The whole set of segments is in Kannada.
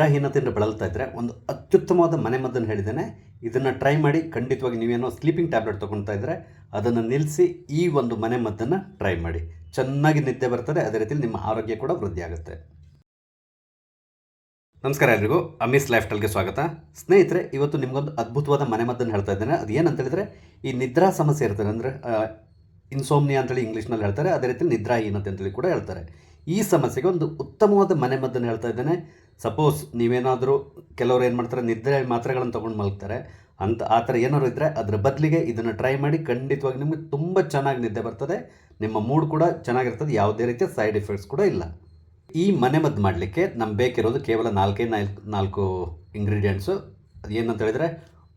ನಿದ್ರಾಹೀನತೆಯಿಂದ ಬಳಲ್ತಾ ಇದ್ದರೆ ಒಂದು ಅತ್ಯುತ್ತಮವಾದ ಮನೆಮದ್ದನ್ನು ಹೇಳಿದ್ದೇನೆ. ಇದನ್ನು ಟ್ರೈ ಮಾಡಿ ಖಂಡಿತವಾಗಿ ನೀವೇನೋ ಸ್ಲೀಪಿಂಗ್ ಟ್ಯಾಬ್ಲೆಟ್ ತೊಗೊಳ್ತಾ ಇದ್ದರೆ ಅದನ್ನು ನಿಲ್ಲಿಸಿ ಈ ಒಂದು ಮನೆಮದ್ದನ್ನು ಟ್ರೈ ಮಾಡಿ. ಚೆನ್ನಾಗಿ ನಿದ್ದೆ ಬರ್ತದೆ, ಅದೇ ರೀತಿಯಲ್ಲಿ ನಿಮ್ಮ ಆರೋಗ್ಯ ಕೂಡ ವೃದ್ಧಿಯಾಗುತ್ತೆ ನಮಸ್ಕಾರ ಎಲ್ರಿಗೂ ಅಮೀಸ್ ಲೈಫ್ ಸ್ವಾಗತ. ಸ್ನೇಹಿತರೆ, ಇವತ್ತು ನಿಮಗೊಂದು ಅದ್ಭುತವಾದ ಮನೆಮದ್ದನ್ನು ಹೇಳ್ತಾ ಇದ್ದೇನೆ. ಅದು ಏನಂತ ಹೇಳಿದ್ರೆ, ಈ ನಿದ್ರಾ ಸಮಸ್ಯೆ ಇರ್ತದೆ ಅಂದರೆ ಇನ್ಸೋಮ್ನಿಯಾ ಅಂತೇಳಿ ಇಂಗ್ಲೀಷ್ನಲ್ಲಿ ಹೇಳ್ತಾರೆ, ಅದೇ ರೀತಿ ನಿದ್ರಾಹೀನತೆ ಅಂತೇಳಿ ಕೂಡ ಹೇಳ್ತಾರೆ. ಈ ಸಮಸ್ಯೆಗೆ ಒಂದು ಉತ್ತಮವಾದ ಮನೆಮದ್ದನ್ನು ಹೇಳ್ತಾ ಇದ್ದೇನೆ. ಸಪೋಸ್ ನೀವೇನಾದರೂ ಕೆಲವರು ಏನು ಮಾಡ್ತಾರೆ, ನಿದ್ರೆ ಮಾತ್ರೆಗಳನ್ನು ತೊಗೊಂಡು ಮಲಗ್ತಾರೆ. ಅಂತ ಆ ಥರ ಏನಾದ್ರು ಇದ್ದರೆ ಅದರ ಬದಲಿಗೆ ಇದನ್ನು ಟ್ರೈ ಮಾಡಿ ಖಂಡಿತವಾಗಿ ನಿಮಗೆ ತುಂಬ ಚೆನ್ನಾಗಿ ನಿದ್ದೆ ಬರ್ತದೆ. ನಿಮ್ಮ ಮೂಡ್ ಕೂಡ ಚೆನ್ನಾಗಿರ್ತದೆ. ಯಾವುದೇ ರೀತಿಯ ಸೈಡ್ ಎಫೆಕ್ಟ್ಸ್ ಕೂಡ ಇಲ್ಲ. ಈ ಮನೆಮದ್ದು ಮಾಡಲಿಕ್ಕೆ ನಮ್ಗೆ ಬೇಕಿರೋದು ಕೇವಲ ನಾಲ್ಕೇ ನಾಲ್ಕು ನಾಲ್ಕು ಇಂಗ್ರೀಡಿಯೆಂಟ್ಸು ಏನಂತ ಹೇಳಿದರೆ,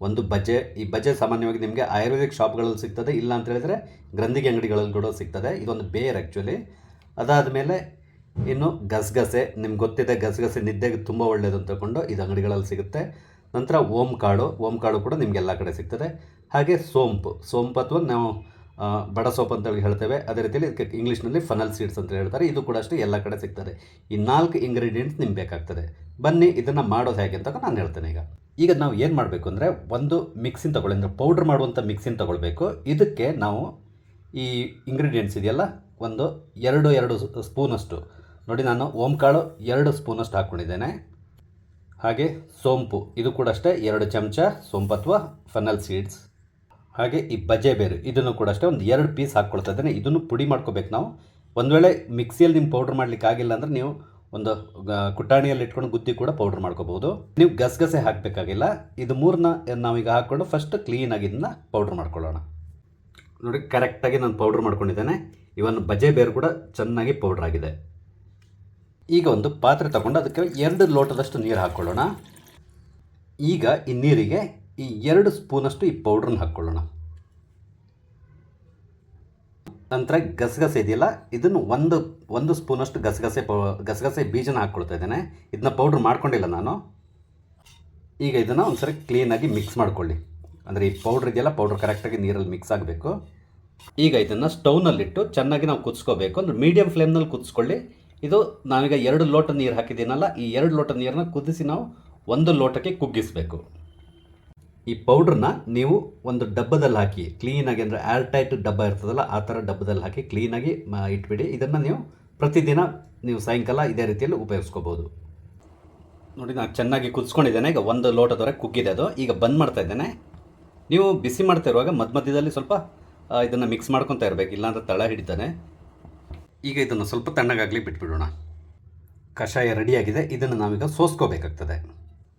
ಒಂದು ಬಜೆ, ಈ ಬಜೆ ಸಾಮಾನ್ಯವಾಗಿ ನಿಮಗೆ ಆಯುರ್ವೇದಿಕ್ ಶಾಪ್ಗಳಲ್ಲಿ ಸಿಗ್ತದೆ. ಇಲ್ಲ ಅಂತ ಹೇಳಿದರೆ, ಗ್ರಂಥಿಗೆ ಅಂಗಡಿಗಳಲ್ಲಿ ಕೂಡ ಸಿಗ್ತದೆ. ಇದೊಂದು ಬೇರ್ ಆ್ಯಕ್ಚುಲಿ ಅದಾದ ಮೇಲೆ ಇನ್ನು ಗಸಗಸೆ, ನಿಮ್ಗೆ ಗೊತ್ತಿದೆ ಗಸಗಸೆ ನಿದ್ದೆಗೆ ತುಂಬ ಒಳ್ಳೆಯದು ಅಂತ ತಗೊಂಡು ಇದು ಅಂಗಡಿಗಳಲ್ಲಿ ಸಿಗುತ್ತೆ. ನಂತರ ಓಮ್ ಕಾಳು ಓಮ್ ಕಾಳು ಕೂಡ ನಿಮ್ಗೆ ಎಲ್ಲ ಕಡೆ ಸಿಗ್ತದೆ. ಹಾಗೆ ಸೋಂಪು ಸೋಂಪು ಅಥವಾ ನಾವು ಬಡ ಸೋಪ್ ಅಂತೇಳಿ ಹೇಳ್ತೇವೆ. ಅದೇ ರೀತಿಯಲ್ಲಿ ಇದಕ್ಕೆ ಇಂಗ್ಲೀಷ್ನಲ್ಲಿ ಫನಲ್ ಸೀಡ್ಸ್ ಅಂತ ಹೇಳ್ತಾರೆ. ಇದು ಕೂಡ ಅಷ್ಟೇ ಎಲ್ಲ ಕಡೆ ಸಿಗ್ತದೆ. ಈ ನಾಲ್ಕು ಇಂಗ್ರೀಡಿಯೆಂಟ್ಸ್ ನಿಮ್ಗೆ ಬೇಕಾಗ್ತದೆ. ಬನ್ನಿ, ಇದನ್ನು ಮಾಡೋದು ಹೇಗೆ ಅಂತ ನಾನು ಹೇಳ್ತೇನೆ ಈಗ. ಈಗ ನಾವು ಏನು ಮಾಡಬೇಕು ಅಂದರೆ ಒಂದು ಮಿಕ್ಸಿನ ತಗೊಳ್ಳಿ, ಅಂದರೆ ಪೌಡ್ರ್ ಮಾಡುವಂಥ ಮಿಕ್ಸಿನ ತೊಗೊಳ್ಬೇಕು. ಇದಕ್ಕೆ ನಾವು ಈ ಇಂಗ್ರೀಡಿಯೆಂಟ್ಸ್ ಇದೆಯಲ್ಲ, ಒಂದು ಎರಡು ಎರಡು ಸ್ಪೂನಷ್ಟು ನೋಡಿ ನಾನು ಓಂಕಾಳು ಎರಡು ಸ್ಪೂನಷ್ಟು ಹಾಕ್ಕೊಂಡಿದ್ದೇನೆ. ಹಾಗೆ ಸೋಂಪು, ಇದು ಕೂಡ ಅಷ್ಟೇ, ಎರಡು ಚಮಚ ಸೋಂಪು ಅಥವಾ ಫನಲ್ ಸೀಡ್ಸ್ ಹಾಗೆ ಈ ಬಜೆ ಬೇರು, ಇದನ್ನು ಕೂಡ ಅಷ್ಟೇ ಒಂದು ಎರಡು ಪೀಸ್ ಹಾಕ್ಕೊಳ್ತಾ ಇದ್ದೇನೆ. ಇದನ್ನು ಪುಡಿ ಮಾಡ್ಕೋಬೇಕು ನಾವು. ಒಂದು ವೇಳೆ ಮಿಕ್ಸಿಯಲ್ಲಿ ನಿಮ್ಮ ಪೌಡ್ರ್ ಮಾಡ್ಲಿಕ್ಕೆ ಆಗಿಲ್ಲ ಅಂದರೆ ನೀವು ಒಂದು ಕುಟಾಣಿಯಲ್ಲಿ ಇಟ್ಕೊಂಡು ಗುದ್ದಿ ಕೂಡ ಪೌಡ್ರ್ ಮಾಡ್ಕೋಬೋದು ನೀವು ಗಸಗಸೆ ಹಾಕಬೇಕಾಗಿಲ್ಲ. ಇದು ಮೂರನ್ನ ನಾವೀಗ ಹಾಕ್ಕೊಂಡು ಫಸ್ಟ್ ಕ್ಲೀನಾಗಿ ಇದನ್ನ ಪೌಡ್ರ್ ಮಾಡ್ಕೊಳ್ಳೋಣ. ನೋಡಿ ಕರೆಕ್ಟಾಗಿ ನಾನು ಪೌಡ್ರ್ ಮಾಡ್ಕೊಂಡಿದ್ದೇನೆ. ಇವನ್ ಬಜೆ ಬೇರು ಕೂಡ ಚೆನ್ನಾಗಿ ಪೌಡ್ರ್ ಆಗಿದೆ. ಈಗ ಒಂದು ಪಾತ್ರೆ ತಗೊಂಡು ಅದಕ್ಕೆ ಎರಡು ಲೋಟದಷ್ಟು ನೀರು ಹಾಕ್ಕೊಳ್ಳೋಣ. ಈಗ ಈ ನೀರಿಗೆ ಈ ಎರಡು ಸ್ಪೂನಷ್ಟು ಈ ಪೌಡ್ರನ್ನ ಹಾಕ್ಕೊಳ್ಳೋಣ. ನಂತರ ಗಸಗಸೆ ಇದೆಯಲ್ಲ, ಇದನ್ನು ಒಂದು ಒಂದು ಸ್ಪೂನಷ್ಟು ಗಸಗಸೆ ಪೌ, ಗಸಗಸೆ ಬೀಜನ ಹಾಕ್ಕೊಳ್ತಾ ಇದ್ದೇನೆ. ಇದನ್ನ ಪೌಡ್ರ್ ಮಾಡ್ಕೊಂಡಿಲ್ಲ ನಾನು. ಈಗ ಇದನ್ನು ಒಂದ್ಸರಿ ಕ್ಲೀನಾಗಿ ಮಿಕ್ಸ್ ಮಾಡ್ಕೊಳ್ಳಿ. ಅಂದರೆ ಈ ಪೌಡ್ರ್ ಇದೆಯಲ್ಲ, ಪೌಡ್ರ್ ಕರೆಕ್ಟಾಗಿ ನೀರಲ್ಲಿ ಮಿಕ್ಸ್ ಆಗಬೇಕು. ಈಗ ಇದನ್ನು ಸ್ಟೌನಲ್ಲಿಟ್ಟು ಚೆನ್ನಾಗಿ ನಾವು ಕುದಿಸ್ಕೋಬೇಕು. ಅಂದರೆ ಮೀಡಿಯಮ್ ಫ್ಲೇಮ್ನಲ್ಲಿ ಕುದಿಸ್ಕೊಳ್ಳಿ. ಇದು ನಾವೀಗ ಎರಡು ಲೋಟ ನೀರು ಹಾಕಿದ್ದೀನಲ್ಲ, ಈ ಎರಡು ಲೋಟ ನೀರನ್ನ ಕುದಿಸಿ ನಾವು ಒಂದು ಲೋಟಕ್ಕೆ ಕುಗ್ಗಿಸಬೇಕು. ಈ ಪೌಡ್ರನ್ನ ನೀವು ಒಂದು ಡಬ್ಬದಲ್ಲಿ ಹಾಕಿ ಕ್ಲೀನಾಗಿ ಅಂದರೆ ಏರ್ ಟೈಟ್ ಡಬ್ಬ ಇರ್ತದಲ್ಲ, ಆ ಥರ ಡಬ್ಬದಲ್ಲಿ ಹಾಕಿ ಕ್ಲೀನಾಗಿ ಇಟ್ಬಿಡಿ. ಇದನ್ನು ನೀವು ಪ್ರತಿದಿನ ನೀವು ಸಾಯಂಕಾಲ ಇದೇ ರೀತಿಯಲ್ಲಿ ಉಪಯೋಗಿಸ್ಕೋಬೋದು. ನೋಡಿ, ನಾನು ಚೆನ್ನಾಗಿ ಕುದಿಸ್ಕೊಂಡಿದ್ದೇನೆ. ಈಗ ಒಂದು ಲೋಟದವರೆಗೆ ಕುಗ್ಗಿದೆ ಅದು. ಈಗ ಬಂದ್ ಮಾಡ್ತಾ ಇದ್ದೇನೆ. ನೀವು ಬಿಸಿ ಮಾಡ್ತಾ ಇರುವಾಗ ಮಧ್ಯ ಮಧ್ಯದಲ್ಲಿ ಸ್ವಲ್ಪ ಇದನ್ನು ಮಿಕ್ಸ್ ಮಾಡ್ಕೊತಾ ಇರಬೇಕು. ಇಲ್ಲಾಂದ್ರೆ ತಳ ಹಿಡಿತಾನೆ ಈಗ ಇದನ್ನು ಸ್ವಲ್ಪ ತಣ್ಣಗಾಗಲಿ ಬಿಟ್ಬಿಡೋಣ. ಕಷಾಯ ರೆಡಿಯಾಗಿದೆ. ಇದನ್ನು ನಾವೀಗ ಸೋಸ್ಕೋಬೇಕಾಗ್ತದೆ.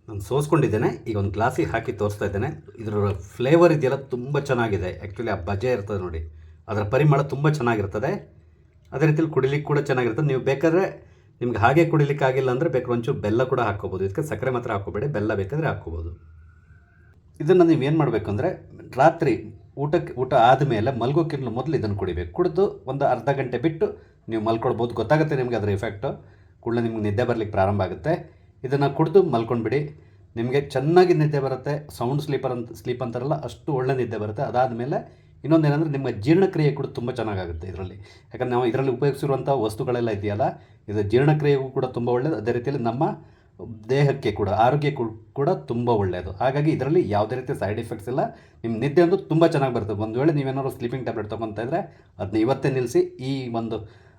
ನಾನು ಸೋಸ್ಕೊಂಡಿದ್ದೇನೆ. ಈಗ ಒಂದು ಗ್ಲಾಸಿಗೆ ಹಾಕಿ ತೋರಿಸ್ತಾ ಇದ್ದೇನೆ. ಇದರ ಫ್ಲೇವರ್ ಇದೆಯಲ್ಲ ತುಂಬ ಚೆನ್ನಾಗಿದೆ. ಆ್ಯಕ್ಚುಲಿ ಆ ಬಜೆ ಇರ್ತದೆ ನೋಡಿ. ಅದರ ಪರಿಮಳ ತುಂಬ ಚೆನ್ನಾಗಿರ್ತದೆ. ಅದೇ ರೀತಿಯಲ್ಲಿ ಕುಡಿಲಿಕ್ಕೆ ಕೂಡ ಚೆನ್ನಾಗಿರ್ತದೆ ನೀವು ಬೇಕಾದರೆ ನಿಮ್ಗೆ ಹಾಗೆ ಕುಡಿಲಿಕ್ಕೆ ಆಗಿಲ್ಲ ಅಂದರೆ ಬೇಕಾದ್ರೆ ಒಂಚೂರು ಬೆಲ್ಲ ಕೂಡ ಹಾಕ್ಕೋಬೋದು. ಇದಕ್ಕೆ ಸಕ್ಕರೆ ಮಾತ್ರ ಹಾಕ್ಕೋಬೇಡಿ. ಬೆಲ್ಲ ಬೇಕಾದರೆ ಹಾಕ್ಕೋಬೋದು. ಇದನ್ನು ನೀವು ಏನು ಮಾಡಬೇಕು ಅಂದರೆ ರಾತ್ರಿ ಊಟಕ್ಕೆ, ಊಟ ಆದಮೇಲೆ ಮಲ್ಗೋಕ್ಕಿಂತ ಮೊದಲು ಇದನ್ನು ಕುಡಿಬೇಕು. ಕುಡಿದು ಒಂದು ಅರ್ಧ ಗಂಟೆ ಬಿಟ್ಟು ನೀವು ಮಲ್ಕೊಳ್ಬೋದು, ಗೊತ್ತಾಗುತ್ತೆ ನಿಮಗೆ ಅದರ ಎಫೆಕ್ಟು ಕೂಡಲೇ ನಿಮ್ಗೆ ನಿದ್ದೆ ಬರಲಿಕ್ಕೆ ಪ್ರಾರಂಭ ಆಗುತ್ತೆ. ಇದನ್ನು ಕುಡಿದು ಮಲ್ಕೊಂಡ್ಬಿಡಿ. ನಿಮಗೆ ಚೆನ್ನಾಗಿ ನಿದ್ದೆ ಬರುತ್ತೆ. ಸೌಂಡ್ ಸ್ಲೀಪರ್ ಅಂತ ಸ್ಲೀಪ್ ಅಂತಾರಲ್ಲ, ಅಷ್ಟು ಒಳ್ಳೆ ನಿದ್ದೆ ಬರುತ್ತೆ. ಅದಾದಮೇಲೆ ಇನ್ನೊಂದೇನೆಂದರೆ ನಿಮ್ಮ ಜೀರ್ಣಕ್ರಿಯೆ ಕೂಡ ತುಂಬ ಚೆನ್ನಾಗಾಗುತ್ತೆ ಇದರಲ್ಲಿ. ಯಾಕಂದ್ರೆ ನಾವು ಇದರಲ್ಲಿ ಉಪಯೋಗಿಸಿರುವಂಥ ವಸ್ತುಗಳೆಲ್ಲ ಇದೆಯಲ್ಲ, ಇದು ಜೀರ್ಣಕ್ರಿಯೆಗೂ ಕೂಡ ತುಂಬ ಒಳ್ಳೆಯದು ಅದೇ ರೀತಿಯಲ್ಲಿ ನಮ್ಮ ದೇಹಕ್ಕೆ ಕೂಡ ಆರೋಗ್ಯ ಕೂಡ ತುಂಬ ಒಳ್ಳೆಯದು ಹಾಗಾಗಿ ಇದರಲ್ಲಿ ಯಾವುದೇ ರೀತಿಯ ಸೈಡ್ ಎಫೆಕ್ಟ್ಸ್ ಇಲ್ಲ. ನಿಮ್ಮ ನಿದ್ದೆ ಅಂತೂ ತುಂಬ ಚೆನ್ನಾಗಿ ಬರುತ್ತೆ. ಒಂದು ವೇಳೆ ನೀವೇನಾದ್ರು ಸ್ಲೀಪಿಂಗ್ ಟ್ಯಾಬ್ಲೆಟ್ ತೊಗೊತಾ ಇದ್ದರೆ ಅದನ್ನ ಇವತ್ತೇ ನಿಲ್ಲಿಸಿ ಈ ಒಂದು